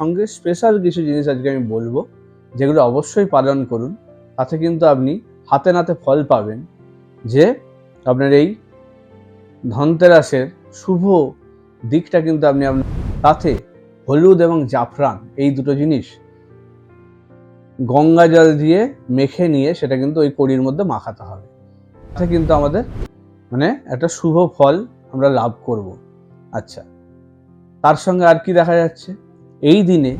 সঙ্গে স্পেশাল কিছু জিনিস আজকে আমি বলব, যেগুলো অবশ্যই পালন করুন। তাতে কিন্তু আপনি হাতে নাতে ফল পাবেন। যে আপনার এই ধনতেরাসের শুভ দিকটা কিন্তু আপনি আপনার তাতে হলুদ এবং জাফরান, এই দুটো জিনিস গঙ্গা জল দিয়ে মেখে নিয়ে সেটা কিন্তু ওই কড়ির মধ্যে মাখাতে হবে। তাতে কিন্তু আমাদের মানে একটা শুভ ফল আমরা লাভ করব। আচ্ছা তার সঙ্গে আর কি দেখা যাচ্ছে? এই দিনে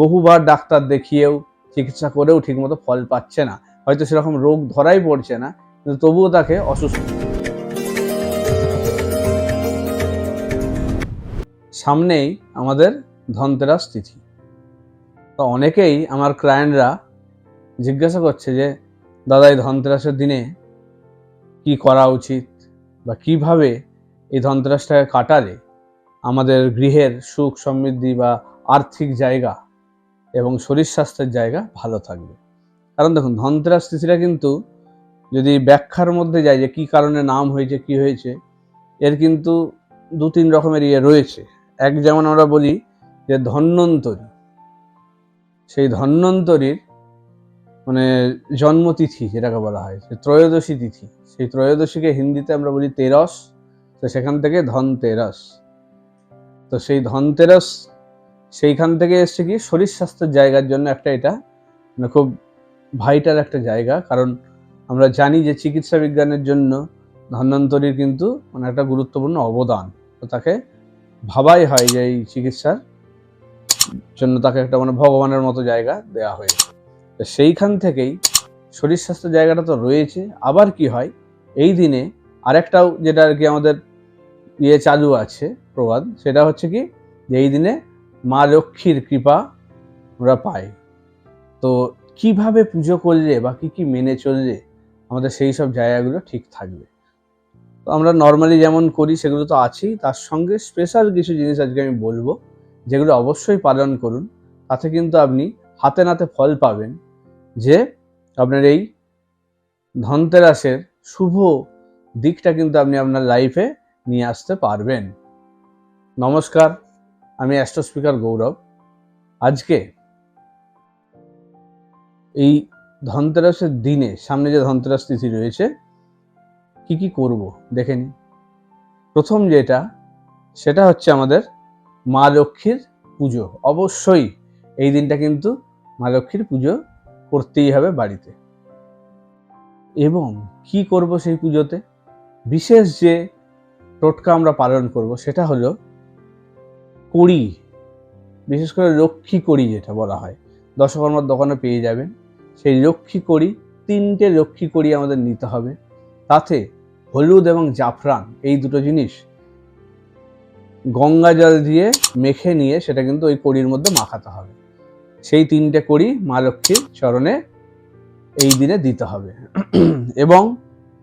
বহুবার ডাক্তার দেখিয়েও চিকিৎসা করেও ঠিকমতো ফল পাচ্ছে না। হয়তো সেরকম রোগ ধরাই পড়ছে না, কিন্তু তবুও তাকে অসুস্থ। সামনেই আমাদের ধনতেরাস তিথি। তো অনেকেই আমার ক্লায়েন্টরা জিজ্ঞাসা করছে যে, দাদা, এই ধনতেরাসের দিনে কি করা উচিত বা কীভাবে এই ধনতেরাসটাকে কাটালে আমাদের গৃহের সুখ সমৃদ্ধি বা আর্থিক জায়গা এবং শরীর স্বাস্থ্যের জায়গা ভালো থাকবে। কারণ দেখুন ধনতেরাস তিথিটা কিন্তু যদি ব্যাখ্যার মধ্যে যায় যে কি কারণে নাম হয়েছে, কি হয়েছে, এর কিন্তু দু তিন রকমের ইয়ে রয়েছে। এক যেমন আমরা বলি যে ধন্যন্তরী সেই ধন্বন্তরীর মানে জন্মতিথি যেটাকে বলা হয় যে ত্রয়োদশী তিথি। সেই ত্রয়োদশীকে হিন্দিতে আমরা বলি তেরস, তো সেখান থেকে ধনতেরাস। তো সেই ধনতেরাস সেইখান থেকে এসছে কি? শরীর স্বাস্থ্যের জায়গার জন্য একটা এটা মানে খুব ভাইটাল একটা জায়গা। কারণ আমরা জানি যে চিকিৎসা বিজ্ঞানের জন্য ধন্বন্তরীর কিন্তু মানে একটা গুরুত্বপূর্ণ অবদান। তো তাকে ভাবাই হয় যে এই চিকিৎসার জন্য তাকে একটা মানে ভগবানের মতো জায়গা দেওয়া হয়েছে। তো সেইখান থেকেই শরীর স্বাস্থ্যের জায়গাটা তো রয়েছে। আবার কি হয়? এই দিনে আরেকটাও যেটা আর কি আমাদের ইয়ে চালু আছে, প্রবাদ। সেটা হচ্ছে কি, যে এই দিনে মা লক্ষ্মীর কৃপা আমরা পাই তো কীভাবে পুজো করলে বা কী কী মেনে চললে আমাদের সেই সব জায়গাগুলো ঠিক থাকবে? তো আমরা নর্মালি যেমন করি, সেগুলো তো আছেই। তার সঙ্গে স্পেশাল কিছু জিনিস আজকে আমি বলব, যেগুলো অবশ্যই পালন করুন। তাতে কিন্তু আপনি হাতে নাতে ফল পাবেন যে আপনার এই ধনতেরাসের শুভ দিকটা কিন্তু আপনি আপনার লাইফে নিয়ে আসতে পারবেন। নমস্কার, আমি অ্যাস্ট্রো স্পিকার গৌরব। আজকে এই ধনতেরাসের দিনে সামনে যে ধনতেরাস তিথি রয়েছে, কি কি করব দেখে নিই। প্রথম যেটা, সেটা হচ্ছে আমাদের মা লক্ষ্মীর পুজো। অবশ্যই এই দিনটা কিন্তু মা লক্ষ্মীর পুজো করতেই হবে বাড়িতে। এবং কি করব সেই পুজোতে? বিশেষ যে টোটকা আমরা পালন করব, সেটা হলো কড়ি, বিশেষ করে লক্ষ্মী কড়ি যেটা বলা হয়। দশকর্মার দোকানে পেয়ে যাবেন। সেই লক্ষ্মী কড়ি, তিনটে লক্ষ্মী কড়ি আমাদের নিতে হবে। তাতে হলুদ এবং জাফরান, এই দুটো জিনিস গঙ্গা জল দিয়ে মেখে নিয়ে সেটা কিন্তু ওই কড়ির মধ্যে মাখাতে হবে। সেই তিনটে কড়ি মা লক্ষ্মীর চরণে এই দিনে দিতে হবে। এবং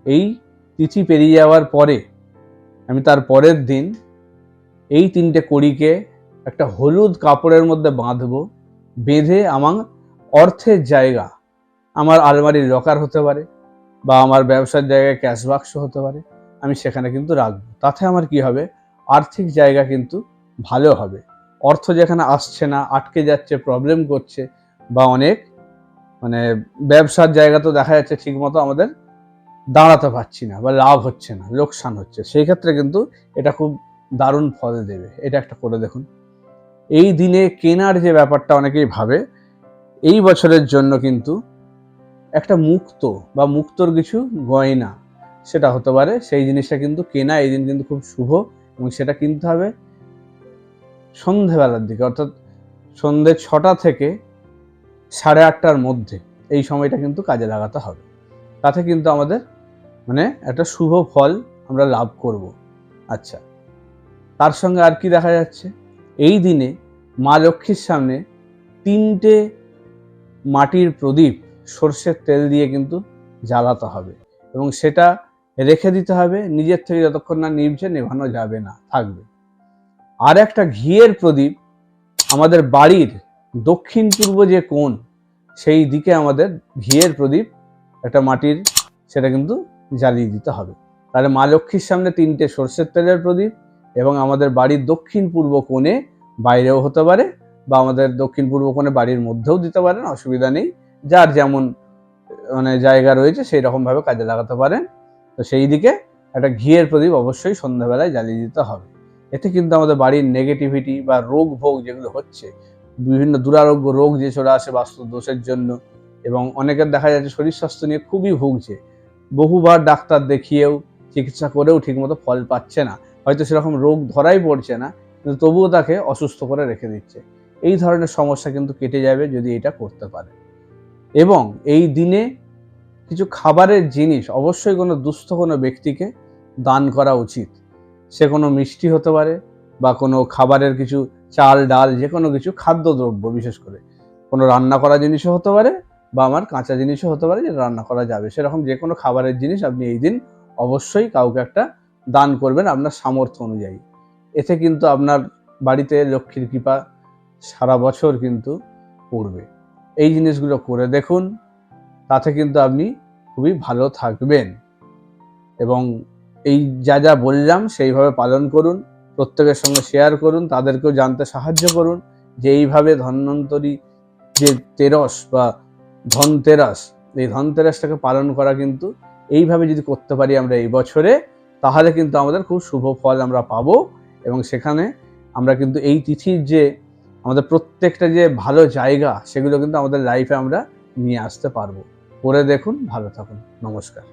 এই তিথি পেরিয়ে যাওয়ার পরে আমি তার পরের দিন এই তিনটে কড়িকে একটা হলুদ কাপড়ের মধ্যে বাঁধবো, বেঁধে আমার অর্থের জায়গা, আমার আলমারির লকার হতে পারে বা আমার ব্যবসার জায়গায় ক্যাশ বাক্স হতে পারে, আমি সেখানে কিন্তু রাখব। তাতে আমার কি হবে? আর্থিক জায়গা কিন্তু ভালো হবে। অর্থ যেখানে আসছে না, আটকে যাচ্ছে প্রবলেম করছে বা অনেক মানে ব্যবসার জায়গা তো দেখা যাচ্ছে ঠিকমতো আমাদের দাঁড়াতে পারছি না বা লাভ হচ্ছে না, লোকসান হচ্ছে। সেই ক্ষেত্রে কিন্তু এটা খুব দারুণ ফল দেবে। এটা একটা করে দেখুন। এই দিনে কেনার যে ব্যাপারটা অনেকেই ভাবে, এই বছরের জন্য কিন্তু একটা মুক্ত বা মুক্তর কিছু গয়না সেটা হতে পারে। সেই জিনিসটা কিন্তু কেনা এই দিন কিন্তু খুব শুভ এবং সেটা কিনতে হবে সন্ধেবেলার দিকে। অর্থাৎ সন্ধে ছটা থেকে সাড়ে আটটার মধ্যে এই সময়টা কিন্তু কাজে লাগাতে হবে। তাতে কিন্তু আমাদের মানে একটা শুভ ফল আমরা লাভ করব। আচ্ছা তার সঙ্গে আর কি দেখা যাচ্ছে? এই দিনে মা লক্ষ্মীর সামনে তিনটে মাটির প্রদীপ সর্ষের তেল দিয়ে কিন্তু জ্বালাতে হবে এবং সেটা রেখে দিতে হবে, নিজের থেকে যতক্ষণ না নিভছে নেভানো যাবে না, থাকবে। আর একটা ঘিয়ের প্রদীপ আমাদের বাড়ির দক্ষিণ পূর্ব যে কোণ, সেই দিকে আমাদের ঘিয়ের প্রদীপ একটা মাটির, সেটা কিন্তু জ্বালিয়ে দিতে হবে। তাহলে মা লক্ষ্মীর সামনে তিনটে সর্ষের তেলের প্রদীপ এবং আমাদের বাড়ির দক্ষিণ পূর্ব কোণে বাইরেও হতে পারে বা আমাদের দক্ষিণ পূর্ব কোণে বাড়ির মধ্যেও দিতে পারেন, অসুবিধা নেই। যার যেমন মানে জায়গা রয়েছে সেই রকমভাবে কাজে লাগাতে পারেন। তো সেই দিকে একটা ঘিয়ের প্রদীপ অবশ্যই সন্ধ্যাবেলায় জ্বালিয়ে দিতে হবে। এতে কিন্তু আমাদের বাড়ির নেগেটিভিটি বা রোগ ভোগ যেগুলো হচ্ছে, বিভিন্ন দুরারোগ্য রোগ যে চলে আসে বাস্তু দোষের জন্য এবং অনেকের দেখা যাচ্ছে শরীর স্বাস্থ্য নিয়ে খুবই ভুগছে বহুবার ডাক্তার দেখিয়েও চিকিৎসা করেও ঠিকমতো ফল পাচ্ছে না। হয়তো সেরকম রোগ ধরাই পড়ছে না, কিন্তু তবুও তাকে অসুস্থ করে রেখে দিচ্ছে। এই ধরনের সমস্যা কিন্তু কেটে যাবে যদি এটা করতে পারে। এবং এই দিনে কিছু খাবারের জিনিস, অবশ্যই কোনো দুস্থ কোনো ব্যক্তিকে দান করা উচিত। সে কোনো মিষ্টি হতে পারে বা কোনো খাবারের কিছু চাল, ডাল যে কোনো কিছু খাদ্যদ্রব্য বিশেষ করে। কোনো রান্না করা জিনিসও হতে পারে বা আমার কাঁচা জিনিসও হতে পারে যেটা রান্না করা যাবে। সেরকম যে কোনো খাবারের জিনিস আপনি এই দিন অবশ্যই কাউকে একটা দান করবেন আপনার সামর্থ্য অনুযায়ী। এতে কিন্তু আপনার বাড়িতে লক্ষ্মীর কৃপা সারা বছর কিন্তু পড়বে। এই জিনিসগুলো করে দেখুন, তাতে কিন্তু আপনি খুবই ভালো থাকবেন। এবং এই যা যা বললাম সেইভাবে পালন করুন, প্রত্যেকের সঙ্গে শেয়ার করুন, তাদেরকেও জানতে সাহায্য করুন যে এইভাবে ধন্বন্তরী যে তেরস বা ধনতেরাস, এই ধনতেরাসটাকে পালন করা কিন্তু এইভাবে যদি করতে পারি আমরা এই বছরে, তাহলে কিন্তু আমাদের খুব শুভ ফল আমরা পাবো এবং সেখানে আমরা কিন্তু এই তিথির যে আমাদের প্রত্যেকটা যে ভালো জায়গা, সেগুলো কিন্তু আমাদের লাইফে আমরা নিয়ে আসতে পারব। করে দেখুন, ভালো থাকুন। নমস্কার।